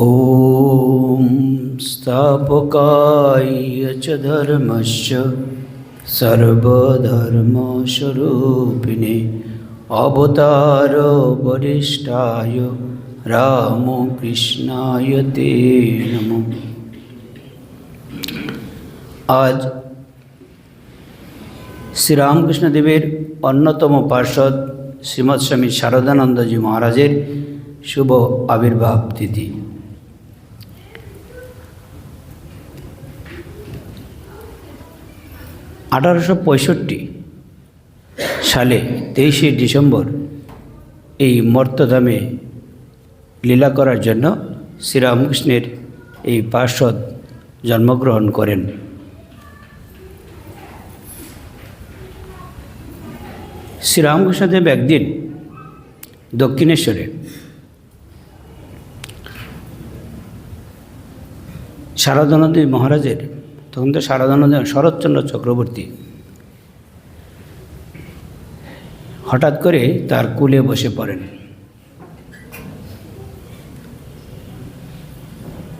ॐ स्थापकाय च धर्मस्य सर्वधर्मस्वरूपिणे अवतार वरिष्ठाय রামকৃষ্ণায় তে নম আজ শ্রীরামকৃষ্ণদেবের অন্যতম পার্ষদ শ্রীমৎ স্বামী শারদানন্দজি মহারাজের শুভ আবির্ভাব তিথি আঠারোশো পঁয়ষট্টি সালে তেইশে ডিসেম্বর এই মর্তধামে লীলা করার জন্য শ্রীরামকৃষ্ণের এই পার্শ্বদ জন্মগ্রহণ করেন। শ্রীরামকৃষ্ণদেব একদিন দক্ষিণেশ্বরে শারদানন্দ মহারাজের তখন তো শারদানন্দ, শরৎচন্দ্র চক্রবর্তী। হঠাৎ করে তার কুলে বসে পড়েন।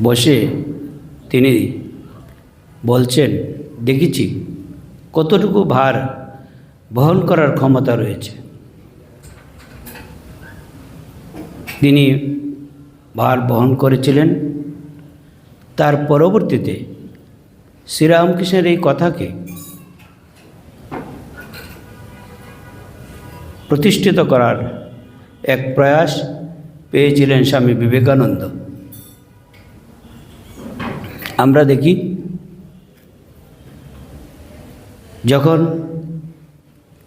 বসে তিনি বলছেন, দেখেছি, কতটুকু ভার বহন করার ক্ষমতা রয়েছে। তিনি ভার বহন করেছিলেন। তার পরবর্তীতে শ্রীরামকৃষ্ণের এই কথাকে প্রতিষ্ঠিত করার এক প্রয়াস পেয়েছিলেন স্বামী বিবেকানন্দ। আমরা দেখি, যখন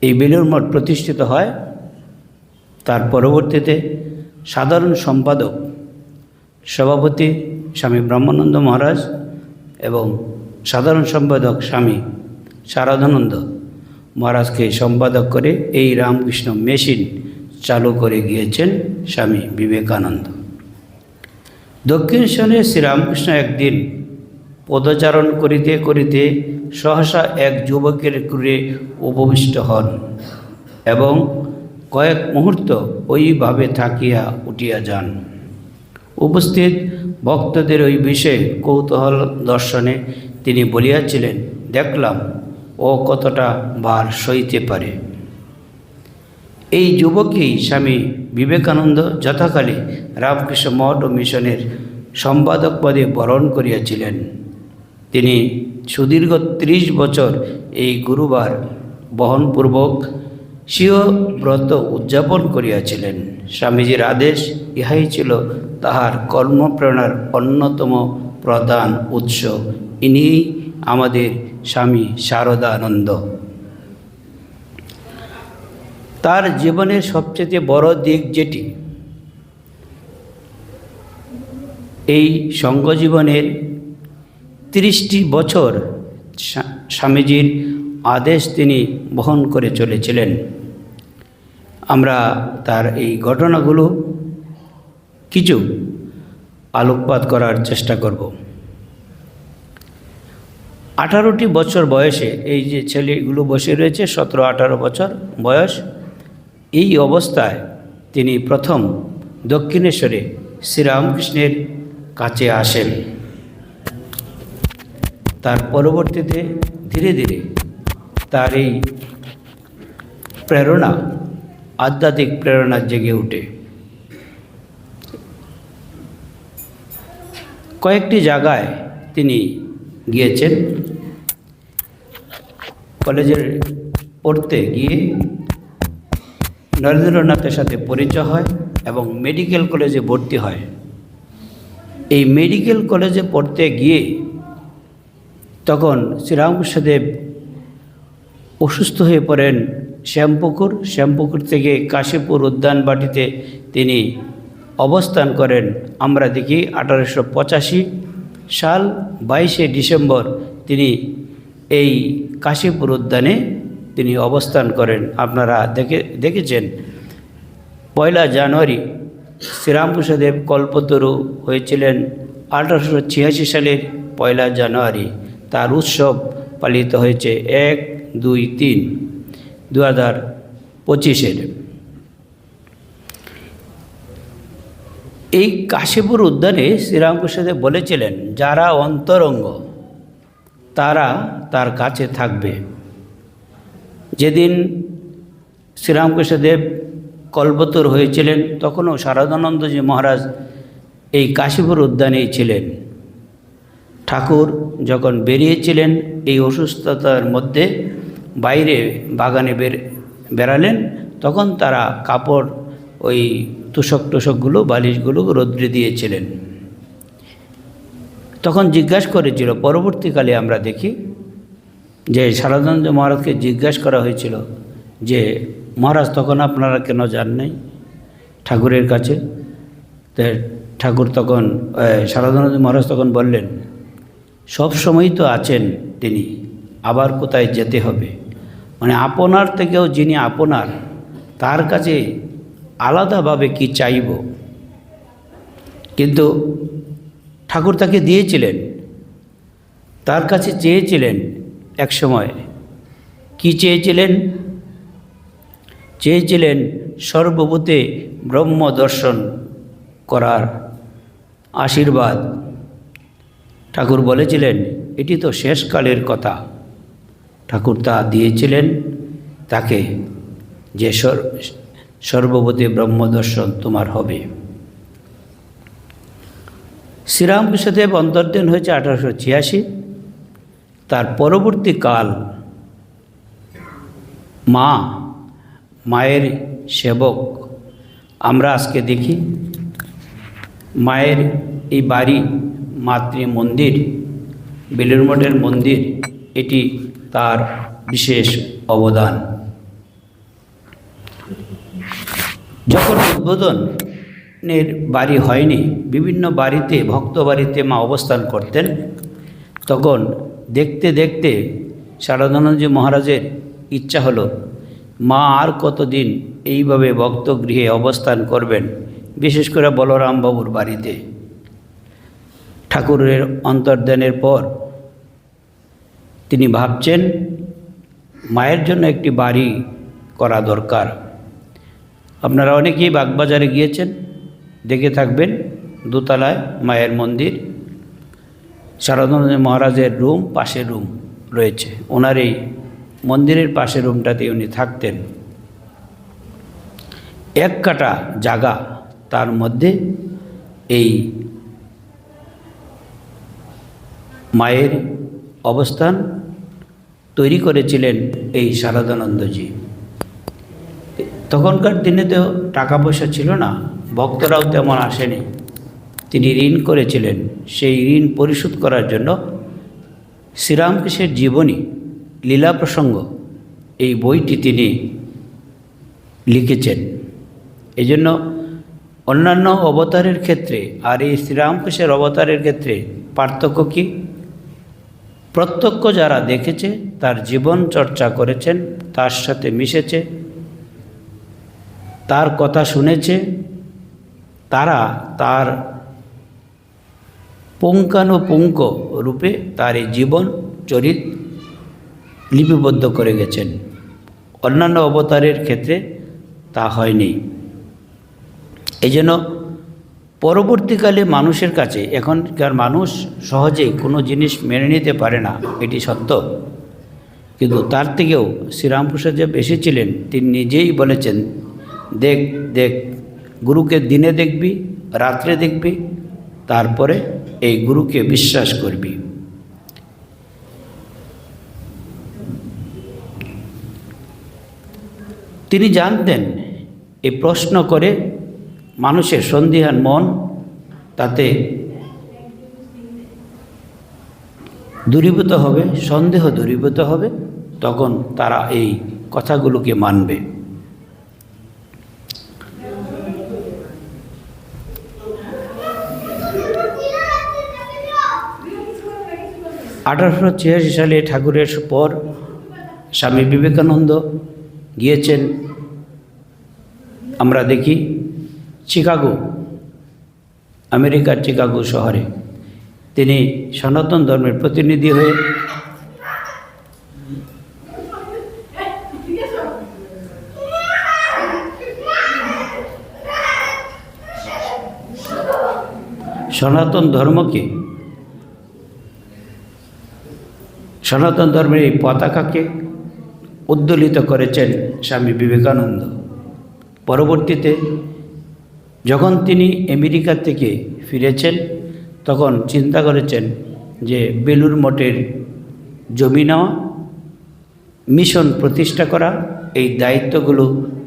এই বেলুর মঠ প্রতিষ্ঠিত হয়, তার পরবর্তীতে সাধারণ সম্পাদক সভাপতি স্বামী ব্রহ্মানন্দ মহারাজ এবং সাধারণ সম্পাদক স্বামী শারদানন্দ মহারাজকে সম্পাদক করে এই রামকৃষ্ণ মেশিন চালু করে গিয়েছেন স্বামী বিবেকানন্দ। দক্ষিণেশ্বরে শ্রীরামকৃষ্ণ একদিন পদচারণ করিতে করিতে সহসা এক যুবকের ক্রুরে উপবিষ্ট হন এবং কয়েক মুহূর্ত ওইভাবে থাকিয়া উঠিয়া যান। উপস্থিত ভক্তদের ওই বিষয়ে কৌতূহল দর্শনে তিনি বলিয়াছিলেন, দেখলাম, ও কতটা বার সইতে পারে। এই যুবকই স্বামী বিবেকানন্দ যথাকালে রামকৃষ্ণ মঠ ও মিশনের সম্পাদক পদে বরণ করিয়াছিলেন। তিনি সুদীর্ঘ ত্রিশ বছর এই গুরুবার বহনপূর্বক স্বীয় ব্রত উদযাপন করিয়াছিলেন। স্বামীজির আদেশ ইহাই ছিল তাহার কর্মপ্রেরণার অন্যতম প্রধান উৎস। ইনি আমাদের স্বামী শারদানন্দ। তার জীবনের সবচেয়ে বড় দিক যেটি, এই সঙ্গজীবনের তিরিশটি বছর স্বামীজির আদেশ তিনি বহন করে চলেছিলেন। আমরা তার এই ঘটনাগুলো কিছু আলোকপাত করার চেষ্টা করব। আঠারোটি বছর বয়সে এই যে ছেলেগুলো বসে রয়েছে, সতেরো, আঠারো বছর বয়স, এই অবস্থায় তিনি প্রথম দক্ষিণেশ্বরে শ্রীরামকৃষ্ণের কাছে আসেন। তার পরবর্তীতে ধীরে ধীরে তার এই প্রেরণা, আধ্যাত্মিক প্রেরণা জেগে ওঠে কয়েকটি জায়গায় তিনি গিয়েছেন। কলেজের পড়তে গিয়ে নরেন্দ্রনাথের সাথে পরিচয় হয় এবং মেডিকেল কলেজে ভর্তি হয়। এই মেডিকেল কলেজে পড়তে গিয়ে তখন শ্রীরামকৃষ্ণদেব অসুস্থ হয়ে পড়েন শ্যামপুকুর। শ্যামপুকুর থেকে কাশীপুর উদ্যানবাটিতে তিনি অবস্থান করেন। আমরা দেখি আঠারোশো পঁচাশি সাল বাইশে ডিসেম্বর তিনি এই কাশীপুর উদ্যানে তিনি অবস্থান করেন। আপনারা দেখে, দেখেছেন, পয়লা জানুয়ারি শ্রীরামকৃষ্ণদেব কল্পতরু হয়েছিলেন আঠারোশো ছিয়াশি সালের পয়লা জানুয়ারি। তার উৎসব পালিত হয়েছে এক, দুই, তিন দু হাজার পঁচিশের। এই কাশীপুর উদ্যানে শ্রীরামকৃষ্ণদেব বলেছিলেন, যারা অন্তরঙ্গ, তারা তার কাছে থাকবে। যেদিন শ্রীরামকৃষ্ণদেব কল্পতর হয়েছিলেন, তখনও শারদানন্দজি মহারাজ এই কাশীপুর উদ্যানেই ছিলেন। ঠাকুর যখন বেরিয়েছিলেন, এই অসুস্থতার মধ্যে বাইরে বাগানে বের, বেড়ালেন, তখন তারা কাপড় ওই তুষক টুসকগুলো বালিশগুলো রৌদ্রে দিয়েছিলেন। তখন জিজ্ঞাসা করেছিল, পরবর্তীকালে আমরা দেখি যে শারদানন্দ মহারাজকে জিজ্ঞাসা করা হয়েছিল যে, মহারাজ, তখন আপনারা কেন যান নাই ঠাকুরের কাছে? ঠাকুর তখন শারদানন্দ মহারাজ তখন বললেন, সব সময়ই তো আছেন তিনি, আবার কোথায় যেতে হবে? মানে আপনার থেকেও যিনি আপনার, তার কাছে আলাদাভাবে কি চাইব? কিন্তু ঠাকুর তাকে দিয়েছিলেন। তার কাছে চেয়েছিলেন এক সময়। কি চেয়েছিলেন? চেয়েছিলেন সর্বভূতে ব্রহ্ম দর্শন করার আশীর্বাদ। ঠাকুর বলেছিলেন, এটি তো শেষকালের কথা। ঠাকুর তা দিয়েছিলেন তাকে যে সর্বভূতে ব্রহ্মদর্শন তোমার হবে। শ্রীরামকৃষ্ণদেব অন্তর্ধান হয়েছে আঠারোশো ছিয়াশি। তার পরবর্তী কাল মা, মায়ের সেবক, আমরা আজকে দেখি, মায়ের এই বাড়ি মাতৃ মন্দির বেলুর মঠের মন্দির, এটি তার বিশেষ অবদান। যখন উদ্বোধনের বাড়ি হয়নি, বিভিন্ন বাড়িতে, ভক্ত বাড়িতে মা অবস্থান করতেন, তখন দেখতে দেখতে শারদানন্দজি মহারাজের ইচ্ছা হলো, মা আর কতদিন এইভাবে ভক্তগৃহে অবস্থান করবেন, বিশেষ করে বলরাম বাবুর বাড়িতে? ঠাকুরের অন্তর্দানের পর তিনি ভাবছেন, মায়ের জন্য একটি বাড়ি করা দরকার। আপনারা অনেকেই বাগবাজারে গিয়েছেন, দেখে থাকবেন দোতলায় মায়ের মন্দির। শারদানন্দ মহারাজের রুম পাশে রুম রয়েছে। ওনার এই মন্দিরের পাশে রুমটাতে উনি থাকতেন। এক কাটা জায়গা তার মধ্যে এই মায়ের অবস্থান তৈরি করেছিলেন এই শারদানন্দজি। তখনকার দিনে তো টাকা পয়সা ছিল না, ভক্তরাও তেমন আসেনি। তিনি ঋণ করেছিলেন, সেই ঋণ পরিশোধ করার জন্য শ্রীরামকৃষ্ণের জীবনী, লীলা প্রসঙ্গ, এই বইটি তিনি লিখেছেন। এই জন্য অন্যান্য অবতারের ক্ষেত্রে আর এই শ্রীরামকৃষ্ণের অবতারের ক্ষেত্রে পার্থক্য কী? প্রত্যক্ষ যারা দেখেছে, তার জীবন চর্চা করেছেন, তার সাথে মিশেছে তার কথা শুনেছে, তারা তার পুঙ্খানুপুঙ্খ রূপে তার এই জীবন চরিত লিপিবদ্ধ করে গেছেন। অন্যান্য অবতারের ক্ষেত্রে তা হয়নি। এই জন্য পরবর্তীকালে মানুষের কাছে, এখনকার মানুষ সহজেই কোনো জিনিস মেনে নিতে পারে না, এটি সত্য। কিন্তু তার থেকেও শ্রীরামপ্রসাদ যে এসেছিলেন তিনি নিজেই বলেছেন দেখ দেখ, গুরুকে দিনে দেখবি, রাত্রে দেখবি, তারপরে এই গুরুকে বিশ্বাস করবি। তিনি জানতেন, এ প্রশ্ন করে মানুষের সন্দিহান মন, তাতে দূরীভূত হবে, সন্দেহ দূরীভূত হবে, তখন তারা এই কথাগুলোকে মানবে। আঠারোশো ছিয়াশি সালে ঠাকুরের পর স্বামী বিবেকানন্দ গিয়েছেন। আমরা দেখি চিকাগো, আমেরিকার চিকাগো শহরে। তিনি সনাতন ধর্মের প্রতিনিধি হয়ে সনাতন ধর্মকে সনাতন ধর্মের এই পতাকাকে উদ্দোলিত করেছেন স্বামী বিবেকানন্দ। পরবর্তীতে যখন তিনি আমেরিকা থেকে ফিরেছেন, তখন চিন্তা করেছেন যে বেলুর মঠের জমি নেওয়া, মিশন প্রতিষ্ঠা করা, এই দায়িত্বগুলো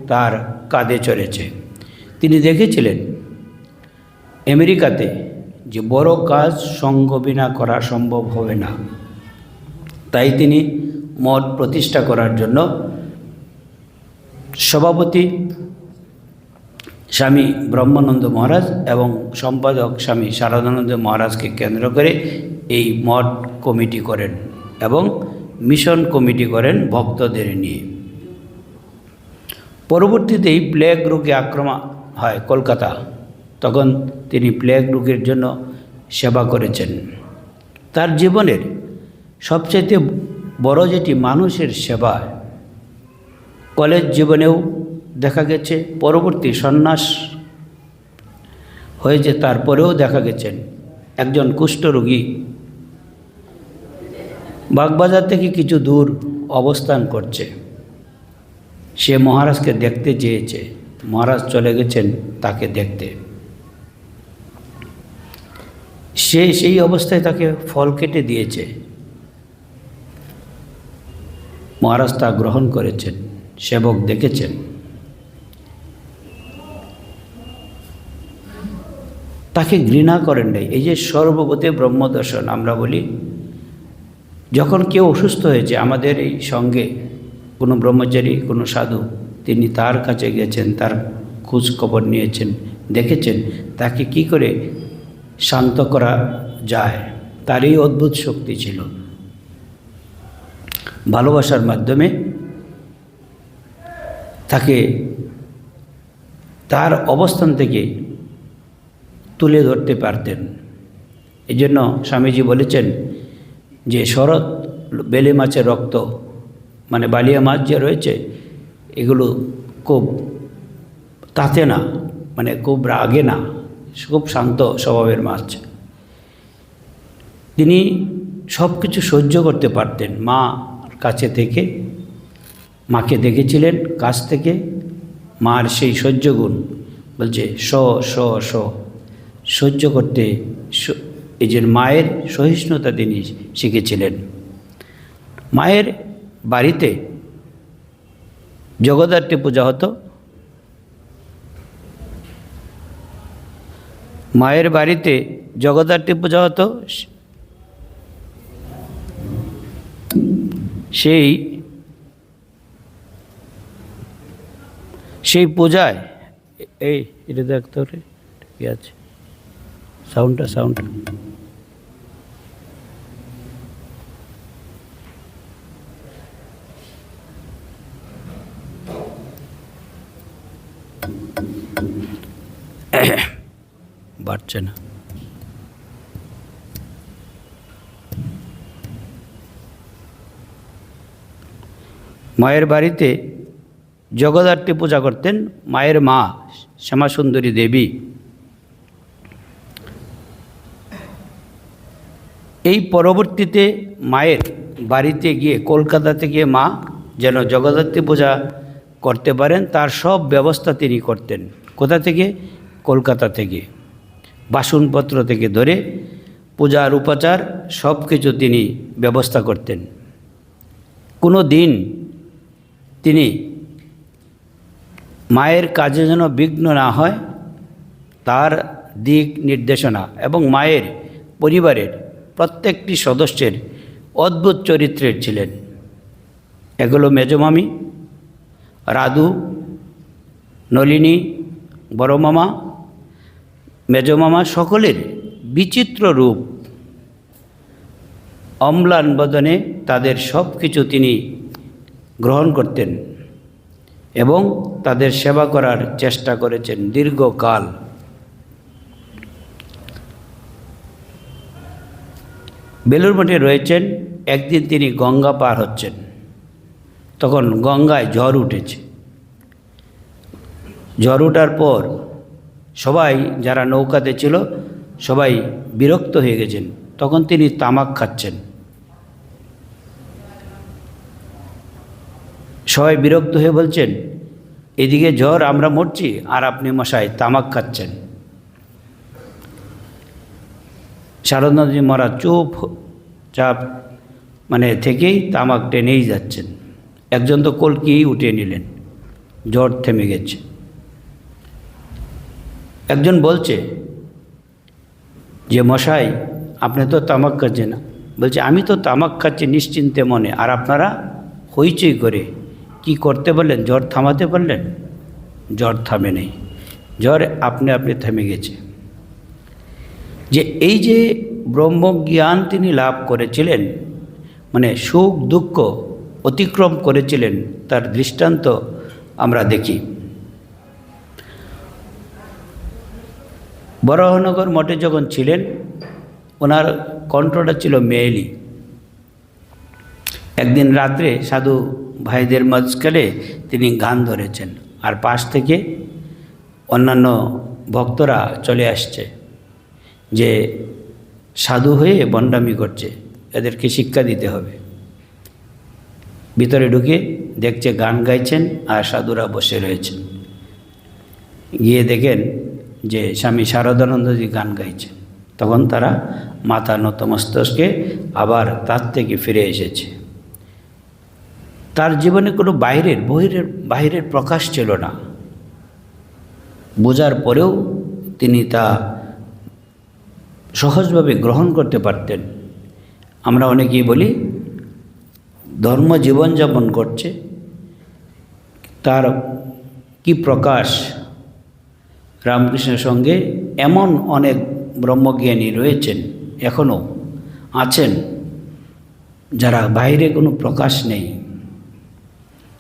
তার কাঁধে চড়েছে। তিনি দেখেছিলেন, আমেরিকাতে যে বড় কাজ সঙ্গ বিনা করা সম্ভব হবে না। তাই তিনি মঠ প্রতিষ্ঠা করার জন্য সভাপতি স্বামী ব্রহ্মানন্দ মহারাজ এবং সম্পাদক স্বামী শারদানন্দ মহারাজকে কেন্দ্র করে এই মঠ কমিটি করেন এবং মিশন কমিটি করেন ভক্তদের নিয়ে। পরবর্তীতেই প্লেগ রোগে আক্রমণ হয় কলকাতা। তখন তিনি প্লেগ রোগের জন্য সেবা করেছেন। তার জীবনের সবচাইতে বড় যেটি মানুষের সেবা, কলেজ জীবনেও দেখা গেছে, পরবর্তী সন্ন্যাস হয়েছে তারপরেও দেখা গেছেন একজন কুষ্ঠরোগী বাগবাজার থেকে কিছু দূর অবস্থান করছে। সে মহারাজকে দেখতে চেয়েছে। মহারাজ চলে গেছেন তাকে দেখতে। সে সেই অবস্থায় তাকে ফল কেটে দিয়েছে। মহারাজ তা গ্রহণ করেছেন, সেবক দেখেছেন। তাকে ঘৃণা করেন নাই। এই যে সর্বপতি ব্রহ্মদর্শন আমরা বলি, যখন কেউ অসুস্থ হয়েছে, আমাদের এই সঙ্গে কোনো ব্রহ্মচারী, কোনো সাধু, তিনি তার কাছে গেছেন, তার খোঁজ খবর নিয়েছেন, দেখেছেন, তাকে কি করে শান্ত করা যায়? তার এই অদ্ভুত শক্তি ছিল। ভালোবাসার মাধ্যমে তাকে তার অবস্থান থেকে তুলে ধরতে পারতেন। এই জন্য স্বামীজি বলেছেন যে শরৎ, বেলে মাছের রক্ত মানে বালিয়া মাছ যে রয়েছে, এগুলো খুব তাতে না মানে খুব রাগে না, খুব শান্ত স্বভাবের মাছ। তিনি সব কিছু সহ্য করতে পারতেন। মা কাছে থেকে, মাকে দেখেছিলেন কাছ থেকে, মার সেই সহ্য গুণ বলছে, স স স, সহ্য করতে এই যে মায়ের সহিষ্ণুতা তিনি শিখেছিলেন। মায়ের বাড়িতে জগদ্ধাত্রী পূজা হতো। মায়ের বাড়িতে জগদ্ধাত্রী পূজা হতো। সেই সেই পূজায় এই এটা দেখতে হবে ঠিক আছে? সাউন্ডটা সাউন্ড বাড়ছে না। মায়ের বাড়িতে জগদ্ধাত্রী পূজা করতেন মায়ের মা শ্যামাসুন্দরী দেবী। এই পরবর্তীতে মায়ের বাড়িতে গিয়ে কলকাতা থেকে মা যেন জগদ্ধাত্রী পূজা করতে পারেন, তার সব ব্যবস্থা তিনি করতেন। কোথা থেকে? কলকাতা থেকে। বাসনপত্র থেকে ধরে পূজার উপাচার সব কিছু তিনি ব্যবস্থা করতেন। কোনো দিন তিনি মায়ের কাজে যেন বিঘ্ন না হয়, তার দিক নির্দেশনা এবং মায়ের পরিবারের প্রত্যেকটি সদস্যের অদ্ভুত চরিত্রের ছিলেন। এগুলো মেজমামি, রাধু, নলিনী বড় মামা মেজমামা সকলের বিচিত্র রূপ। অম্লান বদনে তাদের সব কিছু তিনি গ্রহণ করতেন এবং তাদের সেবা করার চেষ্টা করেছেন দীর্ঘকাল। বেলুর মঠে রয়েছেন, একদিন তিনি গঙ্গা পার হচ্ছেন। তখন গঙ্গায় ঝড় উঠেছে। ঝড় উঠার পর সবাই যারা নৌকাতে ছিল সবাই বিরক্ত হয়ে গেছেন। তখন তিনি তামাক খাচ্ছেন। সবাই বিরক্ত হয়ে বলছেন, এদিকে জ্বর, আমরা মরছি, আর আপনি মশাই তামাক খাচ্ছেন। শারদানন্দজি মহারাজ চুপ, চাপ মানে থেকেই তামাক টেনেই যাচ্ছেন। একজন তো কলকিই উঠিয়ে নিলেন, জ্বর থেমে গেছে। একজন বলছে, যে মশাই, আপনি তো তামাক খাচ্ছেন। বলছে, আমি তো তামাক খাচ্ছি নিশ্চিন্তে মনে, আর আপনারা হইচই করে কি করতে বললেন? জ্বর থামাতে পারলেন জ্বর থামে নেই। জ্বর আপনি আপনি থেমে গেছে। যে এই যে ব্রহ্মজ্ঞান তিনি লাভ করেছিলেন মানে সুখ, দুঃখ অতিক্রম করেছিলেন, তার দৃষ্টান্ত আমরা দেখি। বরাহনগর মঠে যখন ছিলেন, ওনার কণ্ঠটা ছিল মেয়েলি। একদিন রাত্রে সাধু ভাইদের মাঝখানে তিনি গান ধরেছেন। আর পাশ থেকে অন্যান্য ভক্তরা চলে আসছে যে সাধু হয়ে বন্ডামি করছে। এদেরকে শিক্ষা দিতে হবে। ভিতরে ঢুকে দেখছে গান গাইছেন আর সাধুরা বসে রয়েছেন। গিয়ে দেখেন যে স্বামী শারদানন্দজি গান গাইছেন তখন তারা মাথা নতমস্তকে আবার তার থেকে ফিরে এসেছে। তার জীবনে কোনো বাইরের বহিরের বাইরের প্রকাশ ছিল না। বোঝার পরেও তিনি তা সহজভাবে গ্রহণ করতে পারতেন। আমরা অনেকেই বলি, ধর্ম জীবনযাপন করছে, তার কি প্রকাশ? রামকৃষ্ণের সঙ্গে এমন অনেক ব্রহ্মজ্ঞানী রয়েছেন, এখনও আছেন, যারা বাইরে কোনো প্রকাশ নেই।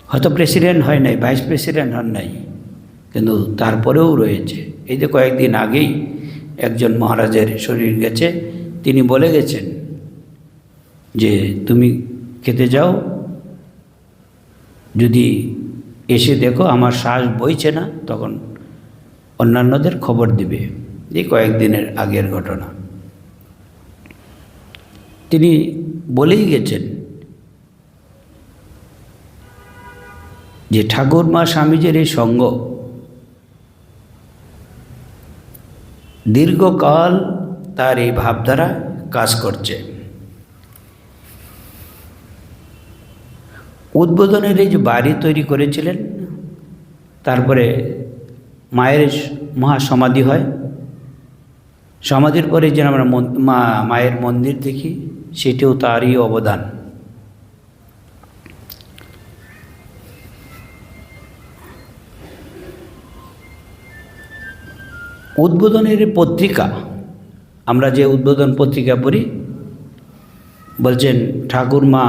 হয়তো প্রেসিডেন্ট হয় নাই ভাইস প্রেসিডেন্ট হন নাই, কিন্তু তারপরেও রয়েছে। এই যে কয়েকদিন আগেই একজন মহারাজের শরীর গেছে, তিনি বলে গেছেন যে, তুমি খেতে যাও, যদি এসে দেখো আমার শ্বাস বইছে না, তখন অন্যান্যদের খবর দিবে। এই কয়েকদিনের আগের ঘটনা। তিনি বলেই গেছেন যে ঠাকুর মা স্বামীজির এই সঙ্গ, দীর্ঘকাল তার এই ভাবধারা কাজ করছে। উদ্বোধনের এই যে বাড়ি তৈরি করেছিলেন, তারপরে মায়ের মহাসমাধি হয়। সমাধির পরে যে আমরা মা মায়ের মন্দির দেখি, সেটিও তারই অবদান। উদ্বোধনের পত্রিকা, আমরা যে উদ্বোধন পত্রিকা পড়ি, বলছেন ঠাকুর মা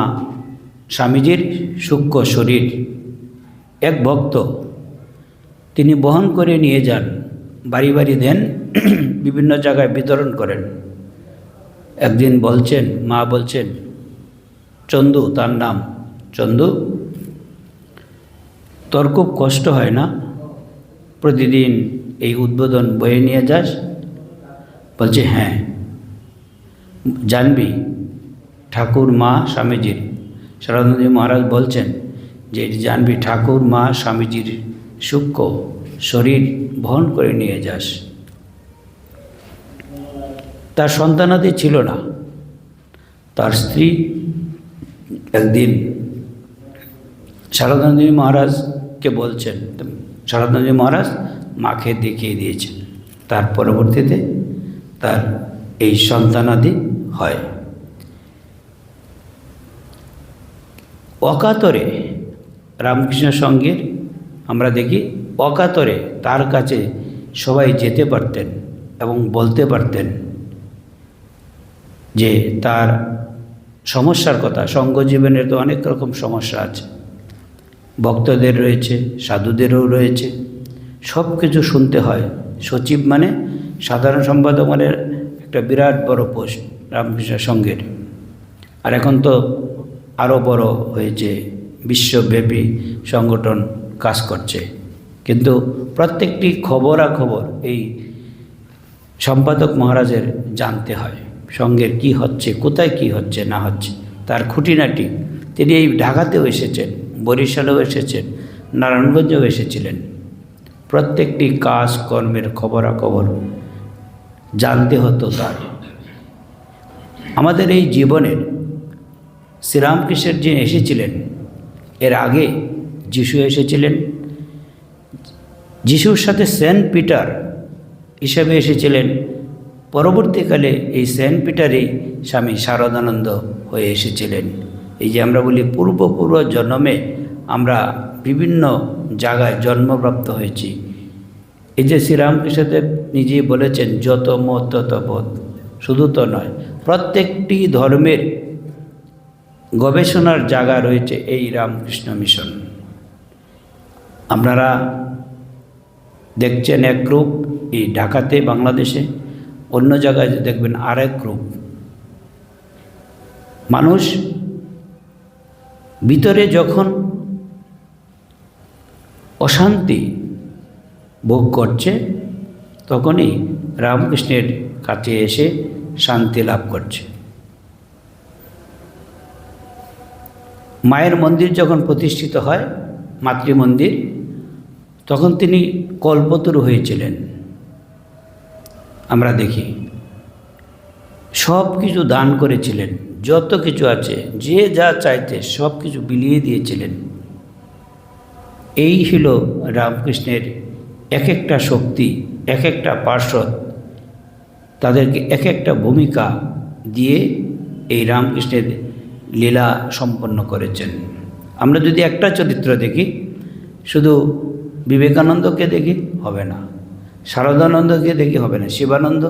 স্বামীজির সূক্ষ্ম শরীর, এক ভক্ত, তিনি বহন করে নিয়ে যান, বাড়ি বাড়ি দেন, বিভিন্ন জায়গায় বিতরণ করেন। একদিন বলছেন, মা বলছেন, চন্দু তার নাম, চন্দু, তোর খুব কষ্ট হয় না? প্রতিদিন এই উদ্বোধন বয়ে নিয়ে যাস? বলছে হ্যাঁ। জানবি, ঠাকুর মা স্বামীজির। শারদানন্দী মহারাজ বলছেন যে জানবি, ঠাকুর মা স্বামীজির সূক্ষ্ম শরীর বহন করে নিয়ে যাস। তার সন্তানাদি ছিল না। তার স্ত্রী একদিন শারদানন্দী মহারাজকে বলছেন শারদানন্দী মহারাজ মাকে দেখিয়ে দিয়েছেন। তার পরবর্তীতে তার এই সন্তানাদি হয়। অকাতরে রামকৃষ্ণ সঙ্গের আমরা দেখি, অকাতরে তার কাছে সবাই যেতে পারতেন এবং বলতে পারতেন যে তার সমস্যার কথা সঙ্গ জীবনের তো অনেক রকম সমস্যা আছে। ভক্তদের রয়েছে, সাধুদেরও রয়েছে। সব কিছু শুনতে হয়। সচিব মানে সাধারণ সম্পাদক মানে একটা বিরাট বড় পোস্ট রামকৃষ্ণ সঙ্গের আর এখন তো আরও বড় হয়েছে, বিশ্বব্যাপী সংগঠন কাজ করছে। কিন্তু প্রত্যেকটি খবরাখবর এই সম্পাদক মহারাজের জানতে হয় সঙ্গের কি হচ্ছে, কোথায় কি হচ্ছে, না হচ্ছে, তার খুঁটিনাটি। তিনি এই ঢাকাতেও এসেছেন। বরিশালেও এসেছেন, নারায়ণগঞ্জেও এসেছিলেন। প্রত্যেকটি কাজ, কর্মের খবরাখবর জানতে হতো তার। আমাদের এই জীবনের শ্রীরামকৃষ্ণের যে এসেছিলেন, এর আগে যিশু এসেছিলেন। যিশুর সাথে সেন্ট পিটার হিসাবে এসেছিলেন। পরবর্তীকালে এই সেন্ট পিটারই স্বামী শারদানন্দ হয়ে এসেছিলেন। এই যে আমরা বলি পূর্বপূর্ব জন্মে আমরা বিভিন্ন জায়গায় জন্মপ্রাপ্ত হয়েছি। এই যে শ্রীরামকৃষ্ণদেব নিজেই বলেছেন, যত মত, তত বোধ। শুধু তো নয়, প্রত্যেকটি ধর্মের গবেষণার জায়গা রয়েছে এই রামকৃষ্ণ মিশন। আপনারা দেখছেন এক গ্রুপ এই ঢাকাতে, বাংলাদেশে, অন্য জায়গায় দেখবেন আর এক গ্রুপ। মানুষ ভিতরে যখন অশান্তি ভোগ করছে, তখনই রামকৃষ্ণের কাছে এসে শান্তি লাভ করছে। মায়ের মন্দির যখন প্রতিষ্ঠিত হয়, মাতৃমন্দির, তখন তিনি কল্পতরু হয়েছিলেন। আমরা দেখি সব কিছু দান করেছিলেন। যত কিছু আছে, যে যা চাইতে সব কিছু বিলিয়ে দিয়েছিলেন। এই ছিল রামকৃষ্ণের এক একটা শক্তি এক একটা পার্শ্বদ। তাদেরকে এক একটা ভূমিকা দিয়ে এই রামকৃষ্ণের লীলা সম্পন্ন করেছেন। আমরা যদি একটা চরিত্র দেখি, শুধু বিবেকানন্দকে দেখি হবে না, শারদানন্দকে দেখি হবে না, শিবানন্দ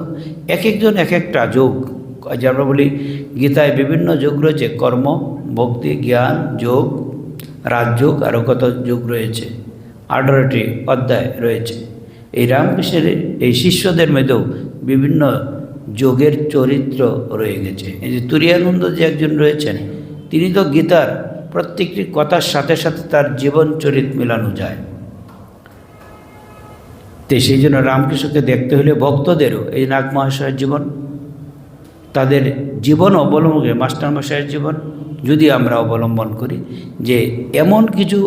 এক একজন এক একটা যোগ যে আমরা বলি, গীতায় বিভিন্ন যোগ রয়েছে, কর্ম, ভক্তি, জ্ঞান, যোগ রাজযোগ আরও কত যোগ রয়েছে। আঠারোটি অধ্যায় রয়েছে। এই রামকৃষ্ণের, এই শিষ্যদের মধ্যেও বিভিন্ন যোগের চরিত্র রয়ে গেছে। এই যে তুরিয়ানন্দ যে একজন রয়েছেন, তিনি তো গীতার প্রত্যেকটি কথার সাথে সাথে তার জীবন চরিত মেলানো যায়। তো সেই জন্য রামকৃষ্ণকে দেখতে হলে ভক্তদেরও এই নাগ মহাশয়ের জীবন তাদের জীবন অবলম্বনে মাস্টার মশাইয়ের জীবন, যদি আমরা অবলম্বন করি, যে এমন কিছু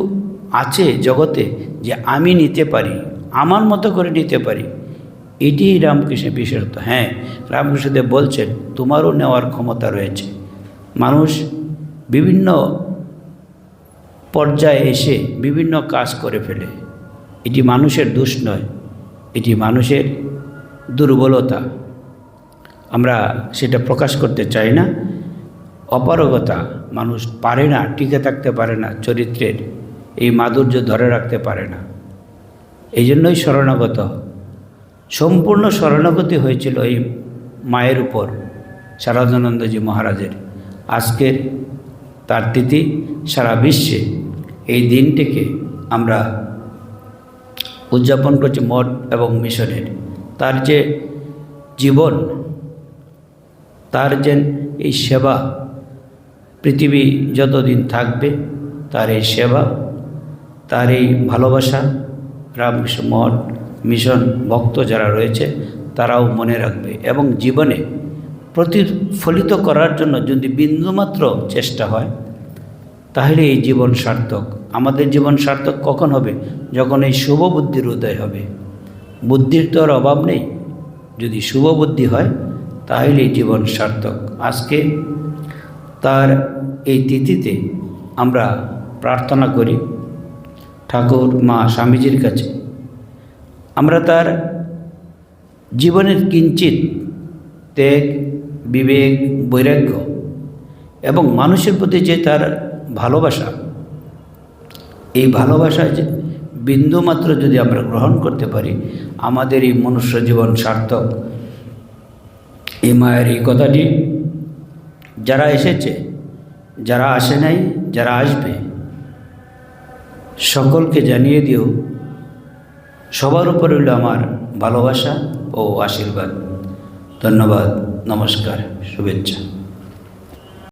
আছে জগতে যে আমি নিতে পারি, আমার মতো করে নিতে পারি, এটি রামকৃষ্ণের বিশেষত্ব। হ্যাঁ রামকৃষ্ণদেব বলছেন, তোমারও নেওয়ার ক্ষমতা রয়েছে। মানুষ বিভিন্ন পর্যায়ে এসে বিভিন্ন কাজ করে ফেলে। এটি মানুষের দোষ নয়, এটি মানুষের দুর্বলতা। আমরা সেটা প্রকাশ করতে চাই না। অপারগতা মানুষ পারে না, টিকে থাকতে পারে না, চরিত্রের এই মাধুর্য ধরে রাখতে পারে না। এই জন্যই শরণাগত। সম্পূর্ণ শরণাগতি হয়েছিল এই মায়ের উপর শারদানন্দজি মহারাজের। আজকের তার তিথি সারা বিশ্বে এই দিনটিকে আমরা উদযাপন করছি মঠ এবং মিশনের। তার যে জীবন তার যে এই সেবা পৃথিবী যতদিন থাকবে, তার এই সেবা, তার এই ভালোবাসা রামকৃষ্ণ মঠ মিশন ভক্ত যারা রয়েছে, তারাও মনে রাখবে এবং জীবনে প্রতিফলিত করার জন্য যদি বিন্দুমাত্র চেষ্টা হয়, তাহলে এই জীবন সার্থক। আমাদের জীবন সার্থক কখন হবে? যখন এই শুভ বুদ্ধির উদয় হবে। বুদ্ধির তো আর অভাব নেই। যদি শুভ বুদ্ধি হয় তাহলে এই জীবন সার্থক। আজকে তার এই তিথিতে আমরা প্রার্থনা করি, ঠাকুর, মা স্বামীজির কাছে। আমরা তার জীবনের কিঞ্চিত ত্যাগ, বিবেক, বৈরাগ্য এবং মানুষের প্রতি যে তার ভালোবাসা, এই ভালোবাসা যে বিন্দুমাত্র যদি আমরা গ্রহণ করতে পারি, আমাদের এই মনুষ্য জীবন সার্থক। এই মায়ের এই কথাটি যারা এসেছে, যারা আসে নাই, যারা আসবে, সকলকে জানিয়ে দিও, সবার উপর হইল আমার ভালোবাসা ও আশীর্বাদ। ধন্যবাদ, নমস্কার, শুভেচ্ছা।